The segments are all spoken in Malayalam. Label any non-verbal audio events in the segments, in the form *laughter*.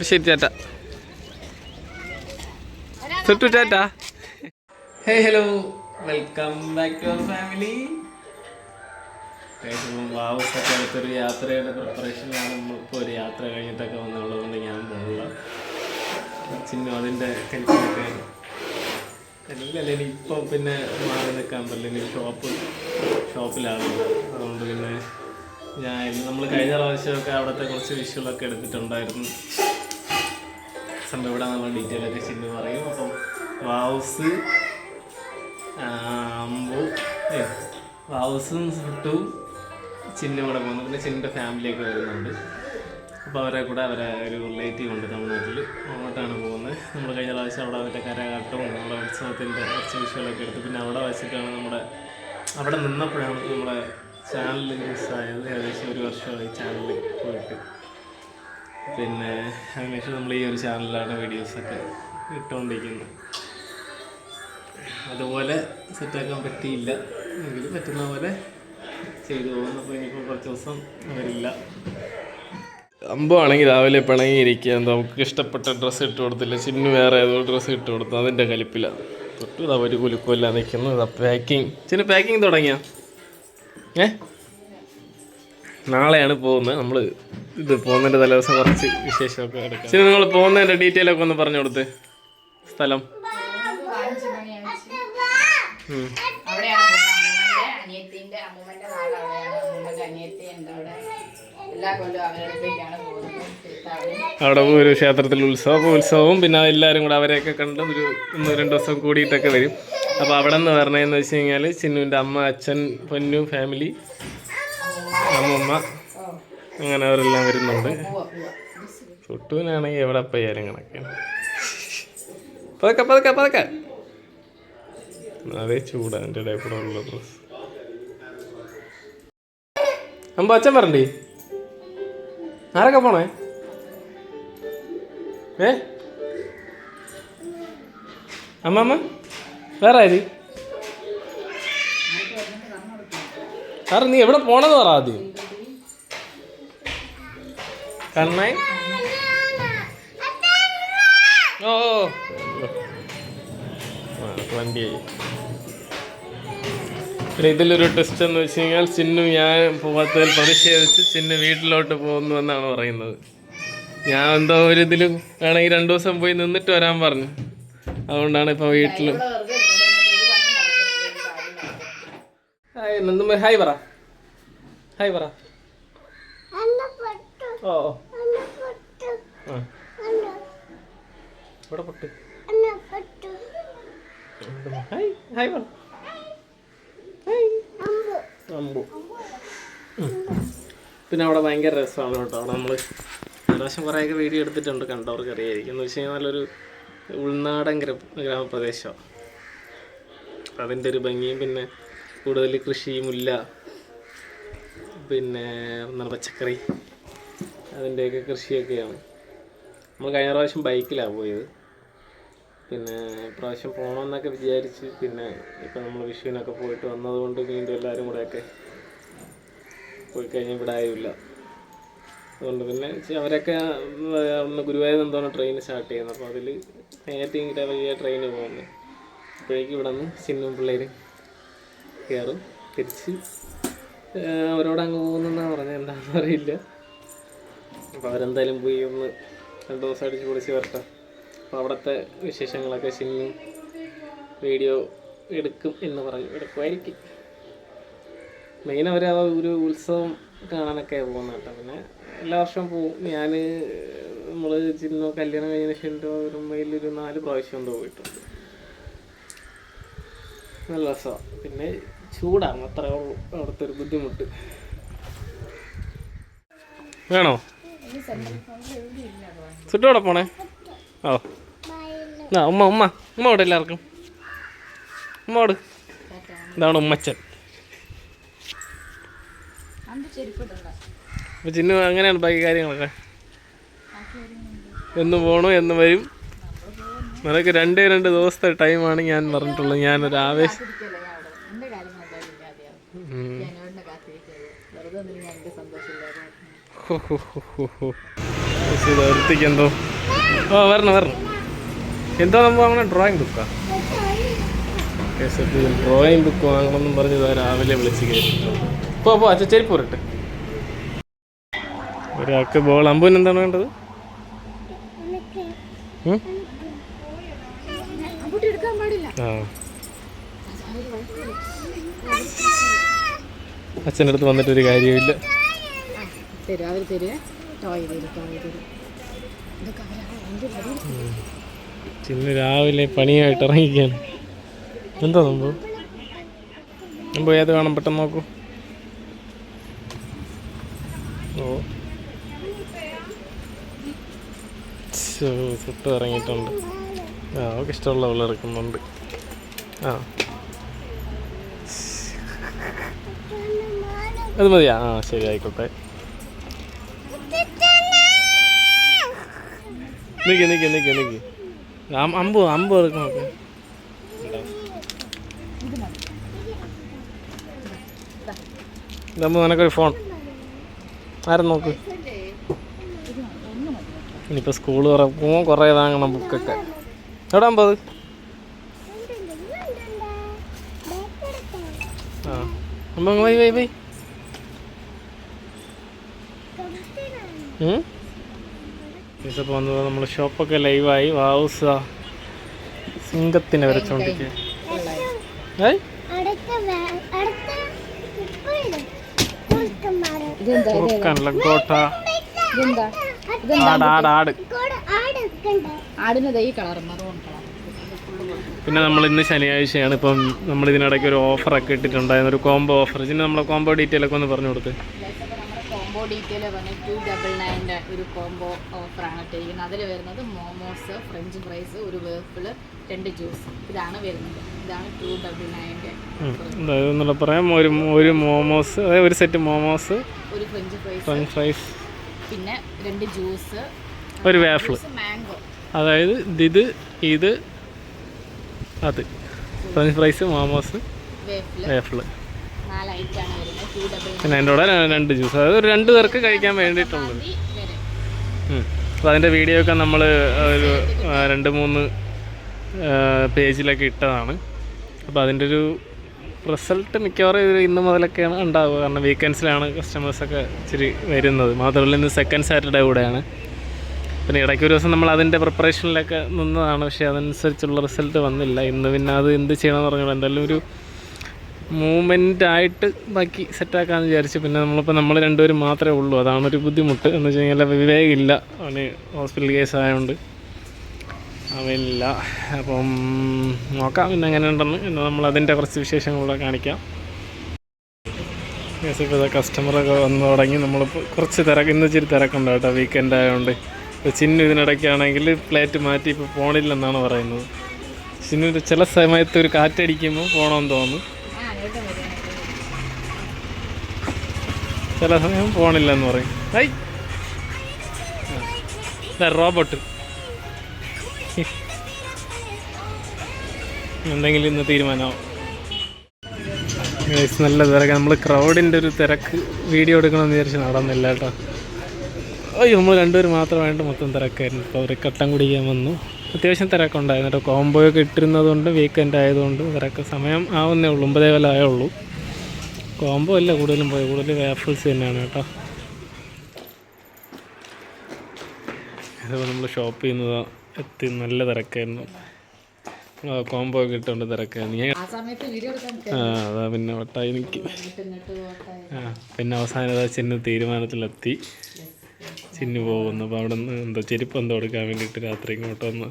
ശരി tata. Suttu tata. Hey hello welcome back to our family വാവസൊക്കെ അടുത്തൊരു യാത്രയുടെ പ്രിപ്പറേഷനിലാണ് നമ്മളിപ്പോൾ ഒരു യാത്ര കഴിഞ്ഞിട്ടൊക്കെ വന്നുള്ളതുകൊണ്ട് ഞാൻ പോകുക ചിന്നു അതിന്റെ കൽപ്പനൊക്കെ അല്ലല്ലേ ഇപ്പോൾ പിന്നെ മാറി നിൽക്കാൻ പറ്റില്ല. ഷോപ്പ് ഷോപ്പിലാണ് അതുകൊണ്ട് പിന്നെ ഞാൻ നമ്മൾ കഴിഞ്ഞ പ്രാവശ്യമൊക്കെ അവിടുത്തെ കുറച്ച് വിഷ്വലൊക്കെ എടുത്തിട്ടുണ്ടായിരുന്നു. സംഭവം ഇവിടെ നമ്മൾ ഡീറ്റെയിൽ ഒക്കെ ചിന്നു പറയും. അപ്പം വാവ്സ് അമ്പു വാവ്സും സുട്ടും ചിന്നും കൂടെ പോകുന്നു. പിന്നെ ചിന്നിന്റെ ഫാമിലിയൊക്കെ വരുന്നുണ്ട് അപ്പോൾ അവരെ കൂടെ അവരെ ഒരു റിലേറ്റീവ് ഉണ്ട് തമിഴ്നാട്ടിൽ അങ്ങോട്ടാണ് പോകുന്നത്. നമ്മൾ കഴിഞ്ഞ പ്രാവശ്യം അവിടെ അവരുടെ കരകാട്ടവും നമ്മുടെ ഉത്സവത്തിന്റെ കുറച്ച് എടുത്ത്. പിന്നെ അവിടെ വെച്ചിട്ടാണ് നമ്മുടെ അവിടെ നിന്നപ്പോഴാണ് നമ്മുടെ ചാനൽ മിസ്സായത് ഏകദേശം ഒരു വർഷമായി ചാനലിൽ പോയിട്ട്. പിന്നെ അതിനുശേഷം നമ്മൾ ഈ ഒരു ചാനലിലാണ് വീഡിയോസൊക്കെ ഇട്ടുകൊണ്ടിരിക്കുന്നത് അതുപോലെ സെറ്റാക്കാൻ പറ്റിയില്ല. എങ്കിൽ പറ്റുന്ന പോലെ ചെയ്തു പോകുന്നു. അപ്പോൾ ഇനിയിപ്പോൾ കുറച്ച് ദിവസം വരില്ല അമ്പാണെങ്കിൽ രാവിലെ പിണങ്ങിയിരിക്കുക എന്താ നമുക്ക് ഇഷ്ടപ്പെട്ട ഡ്രസ്സ് ഇട്ട് കൊടുത്തില്ല. ചിന്നു വേറെ ഏതോ ഡ്രസ്സ് ഇട്ട് കൊടുത്തു. അതിന്റെ കലിപ്പിലാണ് തൊട്ടു ഇതാ ഒരു കുലുക്കുമല്ല നിൽക്കുന്നു. ഇതാ പാക്കിങ് ചിന്നു പാക്കിങ് തുടങ്ങിയ? ഏ? നാളെയാണ് പോകുന്നത്. നമ്മൾ ഇത് പോകുന്നതിന്റെ തലേദിവസം കുറച്ച് വിശേഷമൊക്കെ എടുക്കാം. ചിന്നു നിങ്ങൾ പോകുന്നതിന്റെ ഡീറ്റെയിൽ ഒക്കെ ഒന്ന് പറഞ്ഞു കൊടുത്ത്. സ്ഥലം. അവിടെ. ഒരു ക്ഷേത്രത്തിൽ ഉത്സവം ഉത്സവവും പിന്നെ എല്ലാവരും കൂടെ അവരെയൊക്കെ കണ്ട് ഒരു ഒന്ന് രണ്ട് ദിവസം കൂടിയിട്ടൊക്കെ വരും. അപ്പോൾ അവിടെ നിന്ന് പറഞ്ഞതെന്ന് വെച്ച് കഴിഞ്ഞാൽ ചിന്നുവിന്റെ അമ്മ അച്ഛൻ പൊന്നു ഫാമിലി അമ്മമ്മ. അങ്ങനെ അവരെല്ലാം വരുന്നുണ്ട്. ചുട്ടുവിനാണെങ്കിൽ എവിടെ പയ്യാലും കണക്കാണ്. പതുക്കെ പതുക്കെ പതുക്കെ. അതേ ചൂടാ എന്റെ ഇടയിൽ കൂടെ ഉള്ള ഡ്രസ് അമ്പ അച്ഛൻ പറണ്ടേ ആരൊക്കെ പോണേ? ഏ? അമ്മമ്മ? വേറെ ആര്? സാറ് നീ എവിടെ പോണെന്ന് പറ ആദ്യം. കണ്ണായി ഓ വണ്ടി. ഇതിലൊരു ടെസ്റ്റ് എന്ന് വെച്ച് കഴിഞ്ഞാൽ ചിന്നു ഞാൻ പോകാത്തതിൽ പ്രതിഷേധിച്ച് ചിന്നു വീട്ടിലോട്ട് പോകുന്നു എന്നാണ് പറയുന്നത്. ഞാൻ എന്തോ ഒരു ഇതിൽ വേണമെങ്കിൽ രണ്ടു ദിവസം പോയി നിന്നിട്ട് വരാൻ പറഞ്ഞു. അതുകൊണ്ടാണ് ഇപ്പോൾ വീട്ടിൽ ഇവിടെ വെറുതെ ഇരിക്കുന്നത് ഒരു പണി നടക്കുന്നില്ല, ഒരു കാര്യം നടക്കുന്നില്ല. ഹായ് നന്ദുമ്മ ഹായ് പറ. ഹായ് പറ. ഓ. ഇവിടെ പൊട്ട്. ഹായ്. ഹായ് പറ. ഹായ്. അമ്പു. ഉം. പിന്നെ അവിടെ ഭയങ്കര രസമാണ് കേട്ടോ. അവിടെ നമ്മൾ പ്രാവശ്യം കുറേയൊക്കെ വീഡിയോ എടുത്തിട്ടുണ്ട് കണ്ടവർക്ക് അറിയായിരിക്കും എന്ന് വെച്ച് കഴിഞ്ഞാൽ നല്ലൊരു ഉൾനാടൻ ഗ്ര ഗ്രാമപ്രദേശമാണ് അതിന്റെ ഒരു ഭംഗിയും പിന്നെ കൂടുതൽ കൃഷി മുല്ല പിന്നെ എന്താണ് പച്ചക്കറി അതിന്റെയൊക്കെ കൃഷിയൊക്കെയാണ്. നമ്മൾ കഴിഞ്ഞ പ്രാവശ്യം ബൈക്കിലാണ് പോയത്. പിന്നെ ഇപ്രാവശ്യം പോകണമെന്നൊക്കെ വിചാരിച്ച് പിന്നെ ഇപ്പം നമ്മൾ വിഷുവിനൊക്കെ പോയിട്ട് വന്നതുകൊണ്ട് വീണ്ടും എല്ലാവരും കൂടെയൊക്കെ പോയി കഴിഞ്ഞ് ഇവിടെ ആയില്ല അതുകൊണ്ട് പിന്നെ അവരൊക്കെ ഒന്ന് ഗുരുവായൂർ എന്തോ ട്രെയിൻ സ്റ്റാർട്ട് ചെയ്യുന്നത് അപ്പോൾ അതിൽ നേരത്തെ ഇങ്ങനെ വലിയ ട്രെയിന് പോകുന്നത് അപ്പോഴേക്കും ഇവിടെ നിന്ന് സിനിമ പിള്ളേർ കയറും. തിരിച്ച് അവരോട് അങ്ങ് പോകുന്നെന്നാണ് പറഞ്ഞത്. എന്താണെന്ന് അറിയില്ല. അപ്പോൾ അവരെന്തായാലും പോയി ഒന്ന് രണ്ട് ദിവസം അടിച്ച് പൊളിച്ച് വരട്ടെ. അപ്പോൾ അവിടുത്തെ വിശേഷങ്ങളൊക്കെ ചിന്നും വീഡിയോ എടുക്കും എന്ന് പറഞ്ഞു എടുക്കുമായിരിക്കും. മെയിൻ അവർ ആ ഒരു ഉത്സവം കാണാനൊക്കെ പോകുന്നത് കേട്ടോ. പിന്നെ എല്ലാ വർഷവും പോവും. ഞാൻ നമ്മൾ ചിന്നോ കല്യാണം കഴിഞ്ഞ ശേഷം ഒരു മെയിലൊരു നാല് പ്രാവശ്യം എന്തോ പോയിട്ടുണ്ട്. നല്ല രസമാണ് പിന്നെ ചൂടാണ് അത്രേ ഉള്ളൂ. അവിടുത്തെ ഒരു ബുദ്ധിമുട്ട്. വേണോ? ചുറ്റോടെ പോണേ? ഓ. ആ ഉമ്മ ഉമ്മ. ഉമ്മ അവിടെ എല്ലാവർക്കും? ഉമ്മ അവിടെ ഇതാണ് ഉമ്മച്ചൻ. അപ്പൊ ചിന്നു അങ്ങനെയാണ് ബാക്കി കാര്യങ്ങളൊക്കെ. എന്ന് പോണു എന്ന് വരും. നിനക്ക് രണ്ടേ രണ്ട് ദിവസത്തെ ടൈമാണ് ഞാൻ പറഞ്ഞിട്ടുള്ളത്. ഞാനൊരു ആവേശം ഓ വരണം വരണം. എന്തോ നമ്മൾ അങ്ങനെ ഡ്രോയിങ് ബുക്കാ ഡ്രോയിങ് ബുക്ക് വാങ്ങണമെന്നും പറഞ്ഞ് രാവിലെ വിളിച്ച് കയറ്റി പോ പോ അച്ഛൻ ചെരുപ്പ് പോരട്ടെ. ഒരാൾക്ക് ബോൾ അമ്പുവിന് എന്താണ് വേണ്ടത്? ഉം? അച്ഛന്റെ അടുത്ത് വന്നിട്ട് ഒരു കാര്യമില്ല തരും. അവർ തരുവേ ടോയ് തരും ടോയ് തരും. ഇതൊക്കെ അവരാണ് ഇന്ന് രാവിലെ പണിയായിട്ട് ഇറങ്ങിക്കാണ് എന്താ സംഭവം സംഭവം ഏത് കാണാൻ പെട്ടെന്ന് നോക്കൂ. ഓ. ശോ, സുട്ട് ഇറങ്ങിയിട്ടുണ്ട്. ആ അവൾക്ക് ഇഷ്ടമുള്ള അവൾ ഇറക്കുന്നുണ്ട്. ആ. അത് മതിയാ. ആ ശരി ആയിക്കോട്ടെ. നിക്ക് നിക്ക് നിക്ക് നിക്ക്. അമ്പ് അമ്പ് നോക്ക് ഇതാകുമ്പോൾ നിനക്കൊരു ഫോൺ. ആരും നോക്ക്? ഇനിയിപ്പോൾ സ്കൂൾ തുറക്കുമ്പോൾ കുറേ വാങ്ങണം ബുക്കൊക്കെ. എവിടെ അമ്പത്? ആ. അമ്പ വൈ വൈ വൈ. ഇപ്പോൾ വന്നത് നമ്മൾ ഷോപ്പൊക്കെ ലൈവായി വാവുസ സിംഗത്തിനെ വരച്ചോണ്ടിരിക്കുക ഏയ്? Colour maroon colour. പിന്നെ നമ്മൾ ഇന്ന് ശനിയാഴ്ചയാണ് ഇപ്പം നമ്മൾ ഇതിനിടയ്ക്ക് ഒരു ഓഫറൊക്കെ ഇട്ടിട്ടുണ്ടായിരുന്നു. ഒരു കോംബോ ഓഫർ ഇതിന് നമ്മളെ കോംബോ ഡീറ്റെയിൽ ഒക്കെ ഒന്ന് പറഞ്ഞു കൊടുത്ത് കോംബോ ഡീറ്റെയിൽ പറഞ്ഞ ടു ഡബിൾ നയന്റെ ഒരു കോംബോ ഓഫറാണ് ഇട്ടിരിക്കുന്നത് അതിൽ വരുന്നത് മോമോസ് ഫ്രഞ്ച് ഫ്രൈസ് ഒരു വേഫിൾ രണ്ട് ജ്യൂസ് ഇതാണ് വരുന്നത്. ഇതാണ് ടു ഡബിൾ നയന്റെ അതായത് പറയാം ഒരു ഒരു മോമോസ് അതായത് ഒരു സെറ്റ് മോമോസ് ഒരു ഫ്രഞ്ച് ഫ്രൈസ് ഫ്രഞ്ച് ഫ്രൈസ് പിന്നെ രണ്ട് ജ്യൂസ് ഒരു വേഫിൾ അതായത് ഇത് ഇത് അത്. ഫ്രഞ്ച് ഫ്രൈസ് മോമോസ് വേഫിൾ പിന്നെ അതിന്റെ കൂടെ രണ്ട് ജ്യൂസ് അതായത് ഒരു രണ്ട് പേർക്ക് കഴിക്കാൻ വേണ്ടിയിട്ടുള്ളത്. അപ്പം. അപ്പോൾ അതിന്റെ വീഡിയോ ഒക്കെ നമ്മൾ ഒരു രണ്ട് മൂന്ന് പേജിലൊക്കെ ഇട്ടതാണ്. അപ്പോൾ അതിന്റെ ഒരു റിസൾട്ട് മിക്കവാറും ഇത് ഇന്ന് മുതലൊക്കെയാണ് ഉണ്ടാവുക. കാരണം വീക്കെൻഡ്സിലാണ് കസ്റ്റമേഴ്സൊക്കെ ഇച്ചിരി വരുന്നത്. മാത്രമല്ല ഇന്ന് സെക്കൻഡ് സാറ്റർഡേ കൂടെയാണ്. പിന്നെ ഇടയ്ക്ക് ഒരു ദിവസം നമ്മൾ അതിന്റെ പ്രിപ്പറേഷനിലൊക്കെ നിന്നതാണ്. പക്ഷേ അതനുസരിച്ചുള്ള റിസൾട്ട് വന്നില്ല. ഇന്ന് പിന്നെ അത് എന്ത് ചെയ്യണമെന്ന് പറഞ്ഞാൽ എന്തായാലും ഒരു മൂവ്മെന്റ് ആയിട്ട് ബാക്കി സെറ്റാക്കാമെന്ന് വിചാരിച്ചു പിന്നെ നമ്മളിപ്പോൾ നമ്മൾ രണ്ടുപേരും മാത്രമേ ഉള്ളൂ. അതാണ് ഒരു ബുദ്ധിമുട്ട്. എന്ന് വെച്ച് കഴിഞ്ഞാൽ വിവേകില്ല. അവന് ഹോസ്പിറ്റൽ കേസ് ആയതുകൊണ്ട് അവനില്ല. അപ്പം നോക്കാം പിന്നെ എങ്ങനെ ഉണ്ടെന്ന് പിന്നെ നമ്മൾ അതിന്റെ കുറച്ച് വിശേഷങ്ങളൂടെ കാണിക്കാം. കസ്റ്റമറൊക്കെ വന്ന് തുടങ്ങി. നമ്മളിപ്പോൾ കുറച്ച് തിരക്ക്. ഇന്ന് ഇച്ചിരി തിരക്കുണ്ട് കേട്ടോ. വീക്കെൻഡ് ആയതുകൊണ്ട് ചിന്നു ഇതിനിടയ്ക്കാണെങ്കിൽ പ്ലേറ്റ് മാറ്റി ഇപ്പോൾ പോണില്ലെന്നാണ് പറയുന്നത്. ചിന്നു ചില സമയത്ത് ഒരു കാറ്റടിക്കുമ്പോൾ പോകണമെന്ന് തോന്നുന്നു. ചില സമയം പോണില്ലെന്ന് പറയും. ഐ! റോബോട്ട്. എന്തെങ്കിലും ഇന്ന് തീരുമാനമാവും നല്ല തിരക്ക്. നമ്മൾ ക്രൗഡിന്റെ ഒരു തിരക്ക് വീഡിയോ എടുക്കണമെന്ന് വിചാരിച്ച് നടന്നില്ല കേട്ടോ. അയ്യോ നമ്മൾ രണ്ടുപേരും മാത്രമായിട്ട് മൊത്തം തിരക്കായിരുന്നു. ഇപ്പോൾ അവർ കട്ടൻ കുടിക്കാൻ വന്നു. അത്യാവശ്യം തിരക്കുണ്ടായിരുന്നു കേട്ടോ. കോംബോ ഒക്കെ ഇട്ടിരുന്നത് കൊണ്ട് വീക്കെൻഡ് ആയതുകൊണ്ട് തിരക്ക് സമയം ആവുന്നേ ഉള്ളൂ. ഒമ്പതേ ഉള്ളൂ കോംബോ അല്ല കൂടുതലും പോയി. കൂടുതൽ വേഫിൾസ് തന്നെയാണ് കേട്ടോ. അതുപോലെ നമ്മൾ ഷോപ്പ് ചെയ്യുന്നത് എത്തി നല്ല തിരക്കായിരുന്നു. കോംബോ ഒക്കെ ഇട്ടുകൊണ്ട് തിരക്കായിരുന്നു. ഞാൻ ആ അതാ പിന്നെ വട്ടായി ഇങ്ങോട്ട് ആ പിന്നെ അവസാനം ചിന്ന തീരുമാനത്തിലെത്തി. ചിന്നു പോകുന്നു. അപ്പോൾ അവിടെ നിന്ന് എന്തോ ചെരുപ്പ് എന്തോ എടുക്കാൻ വേണ്ടിയിട്ട് രാത്രി ഇങ്ങോട്ട് വന്ന്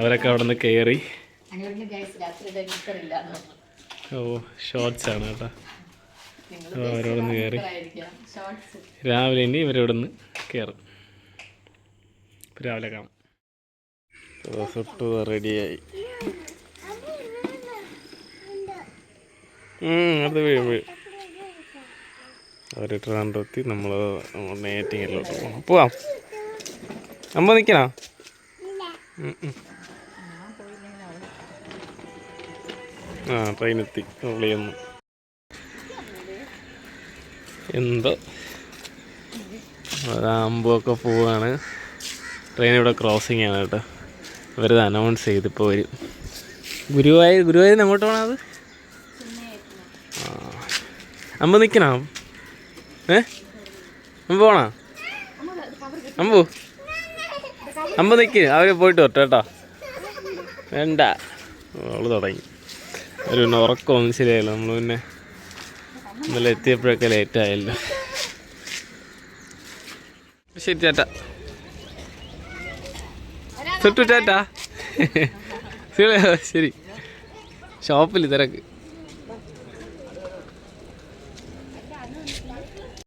അവരൊക്കെ അവിടെ നിന്ന് കയറി ഓ ഷോർട്സ് ആണ് കേട്ടോ. അവരവിടെ അവരോട് നിന്ന് കയറി രാവിലെ ഇനി ഇവരവിടെ നിന്ന് കയറും രാവിലെ കാണാം. സുട്ട് റെഡിയായി. അത് വീഴും വീഴും അവർ ട്രാൻഡെത്തി നമ്മൾ നേറ്റിങ്ങിലോട്ട് പോകണം പോവാം. അമ്മ നിൽക്കണോ ആ ട്രെയിൻ ആ ട്രെയിനെത്തി. ഉള്ളിയൊന്ന് എന്തോ? റാമ്പൊക്കെ പോവാണ്. ട്രെയിൻ ഇവിടെ ക്രോസിംഗ് ആണ് കേട്ടോ. ഇവരത് അനൗൺസ് ചെയ്തിപ്പോൾ വരും. ഗുരുവായൂർ ഗുരുവായൂരിന് എങ്ങോട്ട് പോകണം അത് അമ്പ നിൽക്കണോ ഏ? അമ്പ പോണോ? അമ്പു. അമ്പ നിൽക്ക് അവർ പോയിട്ട് വരട്ടെ കേട്ടോ. വേണ്ട. അവൾ തുടങ്ങി. ഒരു പിന്നെ ഉറക്കമൊന്നും ശരിയായില്ല നമ്മൾ പിന്നെ ഇന്നലെ എത്തിയപ്പോഴൊക്കെ ലേറ്റ് ആയല്ലോ. ശരി ചേട്ടാ. ചുട്ടു ചേട്ടാ. *laughs* ശരി ഷോപ്പിൽ തിരക്ക്.